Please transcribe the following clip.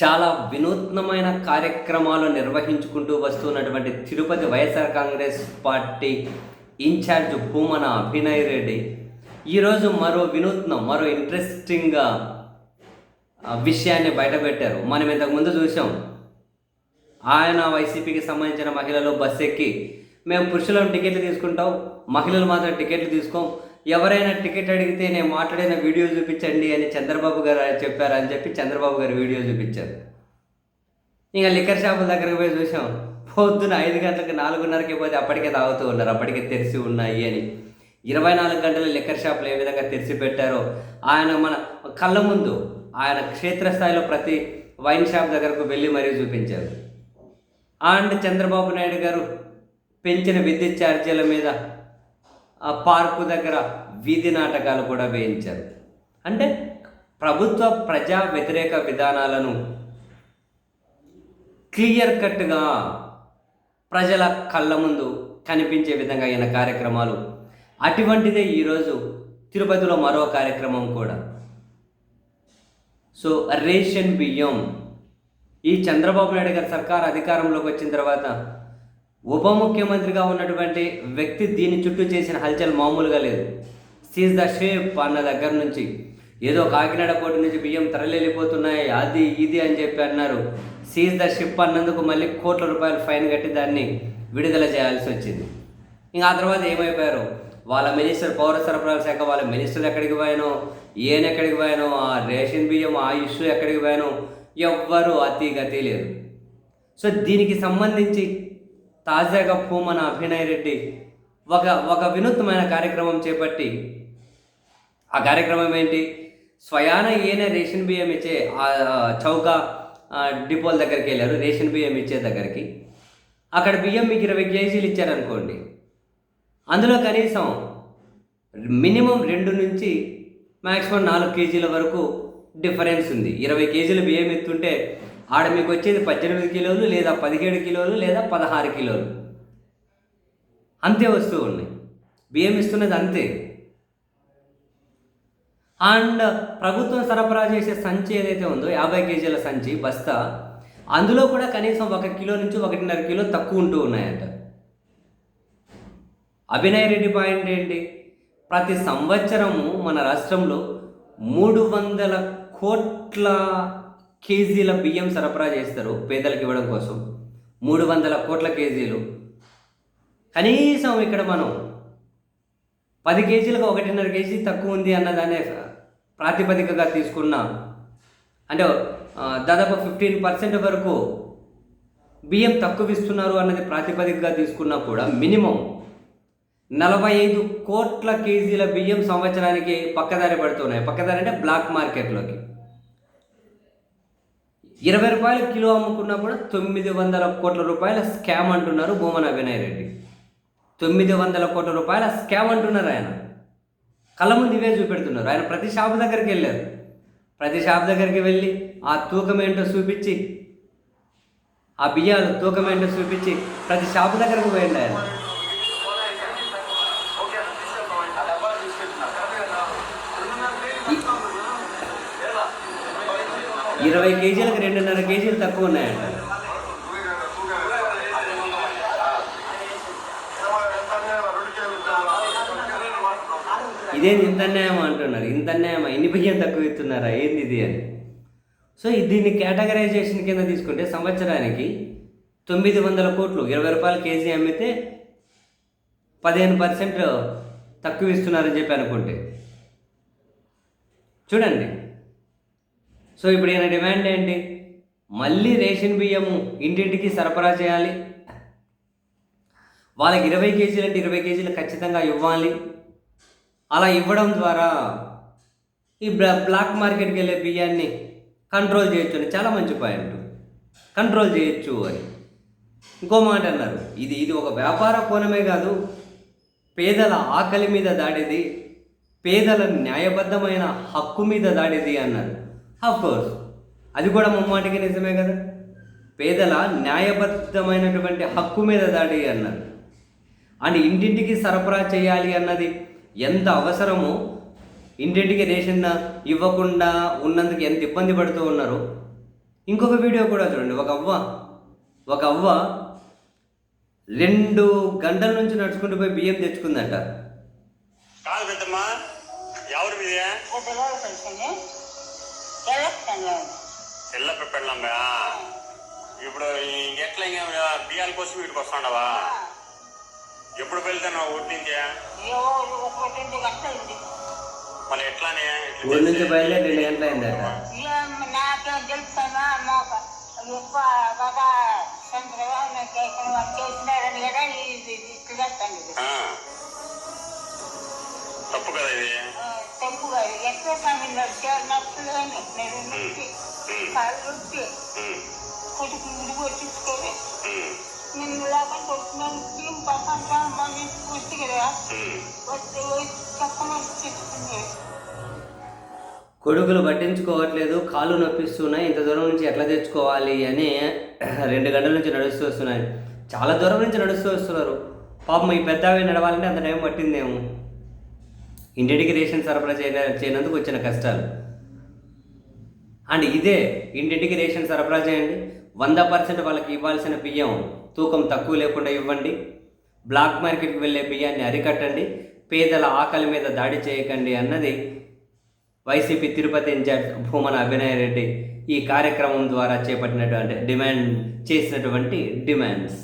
చాలా వినూత్నమైన కార్యక్రమాలు నిర్వహించుకుంటూ వస్తున్నటువంటి Tirupati YSR Congress party in charge Bhumana Abhinay Reddy. ఈరోజు మరో వినూత్నం మరో ఇంట్రెస్టింగ్ విషయాన్ని బయటపెట్టారు. మనం ఇంతకుముందు చూసాం ఆయన వైసీపీకి సంబంధించిన మహిళలు బస్ ఎక్కి మేము పురుషులను టికెట్లు తీసుకుంటాం మహిళలు మాత్రం టికెట్లు తీసుకోం ఎవరైనా టికెట్ అడిగితే నేను మాట్లాడిన వీడియో చూపించండి అని చంద్రబాబు గారు చెప్పారు అని చెప్పి చంద్రబాబు గారు వీడియో చూపించారు. ఇంకా లిక్కర్ షాపుల దగ్గరకు పోయి చూసాం. పొద్దున ఐదు గంటలకు నాలుగున్నరకి పోతే అప్పటికే తాగుతూ ఉన్నారు. అప్పటికే తెరిచి ఉన్నాయి అని. ఇరవై నాలుగు గంటల లిక్కర్ షాపులు ఏ విధంగా తెరిచి పెట్టారో ఆయన మన కళ్ళ ముందు ఆయన క్షేత్రస్థాయిలో ప్రతి వైన్ షాప్ దగ్గరకు వెళ్ళి మరీ చూపించారు. అండ్ చంద్రబాబు నాయుడు గారు పెంచిన విద్యుత్ ఛార్జీల మీద ఆ పార్కు దగ్గర వీధి నాటకాలు కూడా వేయించారు. అంటే ప్రభుత్వ ప్రజా వ్యతిరేక విధానాలను క్లియర్ కట్గా ప్రజల కళ్ళ ముందు కనిపించే విధంగా అయిన కార్యక్రమాలు. అటువంటిదే ఈరోజు తిరుపతిలో మరో కార్యక్రమం కూడా. సో రేషన్ బియ్యం. ఈ చంద్రబాబు నాయుడు గారి సర్కార్ అధికారంలోకి వచ్చిన తర్వాత ఉప ముఖ్యమంత్రిగా ఉన్నటువంటి వ్యక్తి దీని చుట్టూ చేసిన హల్చల్ మామూలుగా లేదు. సీజ్ ద షేప్ అన్న దగ్గర నుంచి. ఏదో కాకినాడ కోటి నుంచి బియ్యం తరలిపోతున్నాయి అది ఇది అని చెప్పి అన్నారు. సీజ్ ద షిప్ అన్నందుకు మళ్ళీ కోట్ల రూపాయలు ఫైన్ కట్టి దాన్ని విడుదల చేయాల్సి వచ్చింది. ఇంకా ఆ తర్వాత ఏమైపోయారు? వాళ్ళ మినిస్టర్ పౌర సరఫరాల శాఖ వాళ్ళ మినిస్టర్ ఎక్కడికి పోయానో? ఈయన ఎక్కడికి పోయానో? ఆ రేషన్ బియ్యం ఆ ఇష్యూ ఎక్కడికి పోయానో? ఎవ్వరూ అతి గతి లేదు. సో దీనికి సంబంధించి తాజాగా పూమన అభినయ్ రెడ్డి ఒక ఒక వినూత్నమైన కార్యక్రమం చేపట్టి ఆ కార్యక్రమం ఏంటి? స్వయాన ఈయన రేషన్ బియ్యం ఇచ్చే చౌక డిపోల దగ్గరికి వెళ్ళారు రేషన్ బియ్యం ఇచ్చే దగ్గరికి. అక్కడ బియ్యం మీకు ఇరవై కేజీలు ఇచ్చారనుకోండి. అందులో కనీసం మినిమం రెండు నుంచి మ్యాక్సిమం నాలుగు కేజీల వరకు డిఫరెన్స్ ఉంది. ఇరవై కేజీల బియ్యం ఎత్తుంటే ఆడ మీకు వచ్చేది పద్దెనిమిది కిలోలు లేదా పదిహేడు కిలోలు లేదా పదహారు కిలోలు. అంతే వస్తూ ఉన్నాయి. బియ్యం ఇస్తున్నది అంతే. అండ్ ప్రభుత్వం సరఫరా చేసే సంచి ఏదైతే ఉందో యాభై కేజీల సంచి బస్తా అందులో కూడా కనీసం ఒక కిలో నుంచి ఒకటిన్నర కిలో తక్కువ ఉంటూ ఉన్నాయంట. అభినయ్ రెడ్డి పాయింట్ ఏంటి? ప్రతి సంవత్సరము మన రాష్ట్రంలో మూడు వందల కోట్ల కేజీల బియ్యం సరఫరా చేస్తారు పేదలకు ఇవ్వడం కోసం. మూడు వందల కోట్ల కేజీలు. కనీసం ఇక్కడ మనం పది కేజీలకు ఒకటిన్నర కేజీ తక్కువ ఉంది అన్నదనే ప్రాతిపదికగా తీసుకున్న అంటే దాదాపు ఫిఫ్టీన్ పర్సెంట్ వరకు బియ్యం తక్కువ ఇస్తున్నారు అన్నది ప్రాతిపదికగా తీసుకున్నా కూడా మినిమం నలభై ఐదు కోట్ల కేజీల బియ్యం సంవత్సరానికి పక్కదారి పడుతున్నాయి. పక్కదారి అంటే బ్లాక్ మార్కెట్లోకి. ఇరవై రూపాయల కిలో అమ్ముకున్నా కూడా తొమ్మిది వందల కోట్ల రూపాయల స్కామ్ అంటున్నారు భూమన వినయ్ రెడ్డి. తొమ్మిది వందల కోట్ల రూపాయల స్కామ్ అంటున్నారు ఆయన. కళ్ళ ముందు ఇవే చూపెడుతున్నారు. ఆయన ప్రతి షాప్ దగ్గరికి వెళ్ళారు. ప్రతి షాప్ దగ్గరికి వెళ్ళి ఆ తూకం ఏంటో చూపించి ఆ బియ్యాలు తూకం ఏంటో చూపించి ప్రతి షాప్ దగ్గరకు పోయింది ఆయన. ఇరవై కేజీలకు రెండున్నర కేజీలు తక్కువ ఉన్నాయంట. ఇదేంది ఇంత అన్యాయం అంటున్నారు? ఇంత అన్యాయమా? ఇన్ని బియ్యం తక్కువ ఇస్తున్నారా? ఏంది ఇది అని. సో దీన్ని కేటగరైజేషన్ కింద తీసుకుంటే సంవత్సరానికి తొమ్మిది వందల కోట్లు ఇరవై రూపాయలు కేజీ అమ్మితే పదిహేను పర్సెంట్ తక్కువ ఇస్తున్నారని చెప్పి అనుకుంటే. చూడండి. సో ఇప్పుడు ఈయన డిమాండ్ ఏంటి? మళ్ళీ రేషన్ బియ్యము ఇంటింటికి సరఫరా చేయాలి. వాళ్ళకి ఇరవై కేజీలు అంటే ఇరవై కేజీలు ఖచ్చితంగా ఇవ్వాలి. అలా ఇవ్వడం ద్వారా ఈ బ్లాక్ మార్కెట్కి వెళ్ళే బియ్యాన్ని కంట్రోల్ చేయొచ్చు అని చాలా మంచి పాయింట్. కంట్రోల్ చేయొచ్చు అని. ఇంకో మాట అన్నారు. ఇది ఇది ఒక వ్యాపార కోణమే కాదు పేదల ఆకలి మీద దాడేది పేదల న్యాయబద్ధమైన హక్కు మీద దాడేది అన్నారు. కోర్స్ అది కూడా ముమ్మాటికి నిజమే కదా? పేదల న్యాయబద్ధమైనటువంటి హక్కు మీద దాడి అన్నారు. అండ్ ఇంటింటికి సరఫరా చేయాలి అన్నది ఎంత అవసరమో ఇంటింటికి రేషన్ ఇవ్వకుండా ఉన్నందుకు ఎంత ఇబ్బంది పడుతూ ఉన్నారు. ఇంకొక వీడియో కూడా చూడండి. ఒక అవ్వ ఒక అవ్వ రెండు గంటల నుంచి నడుచుకుంటూ పోయి బియ్యం తెచ్చుకుందంట. కాదు పెద్దమ్మా ఎవరు తెల్ల పెళ్ళమ్మా ఇప్పుడు ఎట్లా ఇంకా బియ్యాల కోసం వీటికి వస్తాండవా? ఎప్పుడు వెళ్తున్నావు ఊరి నుంచి? మళ్ళీ ఎట్లానే ఊరి నుంచి బయలుదేరి రెండు గంటలు అయిందట. నాకేం తెలుస్తానా? మాకు ఎక్కువ బాగా చంద్రబాబు చేసినారని కదా ఇది. తప్పు కదా ఇది? నొప్పులు నేను కాళ్ళు ఉమ్, కొడుకు నిన్ను లాగా ఏం వస్తే కదా. వస్తే కొడుకులు పట్టించుకోవట్లేదు కాళ్ళు నొప్పిస్తున్నాయి ఇంత దూరం నుంచి ఎట్లా తెచ్చుకోవాలి అని రెండు గంటల నుంచి నడుస్తూ వస్తున్నాయి చాలా దూరం నుంచి నడుస్తూ వస్తున్నారు. పాపం ఈ పెద్దవి నడవాలంటే అంత టైం పట్టిందేమో. ఇంటింటికి రేషన్ సరఫరా చేయ చేయనందుకు వచ్చిన కష్టాలు. అండ్ ఇదే ఇంటింటికి రేషన్ సరఫరా చేయండి. వంద పర్సెంట్ వాళ్ళకి ఇవ్వాల్సిన బియ్యం తూకం తక్కువ లేకుండా ఇవ్వండి. బ్లాక్ మార్కెట్కి వెళ్ళే బియ్యాన్ని అరికట్టండి. పేదల ఆకలి మీద దాడి చేయకండి అన్నది వైసీపీ తిరుపతి ఇన్ఛార్జ్ భూమన అభినయ రెడ్డి ఈ కార్యక్రమం ద్వారా చేపట్టినటువంటి డిమాండ్ చేసినటువంటి డిమాండ్స్.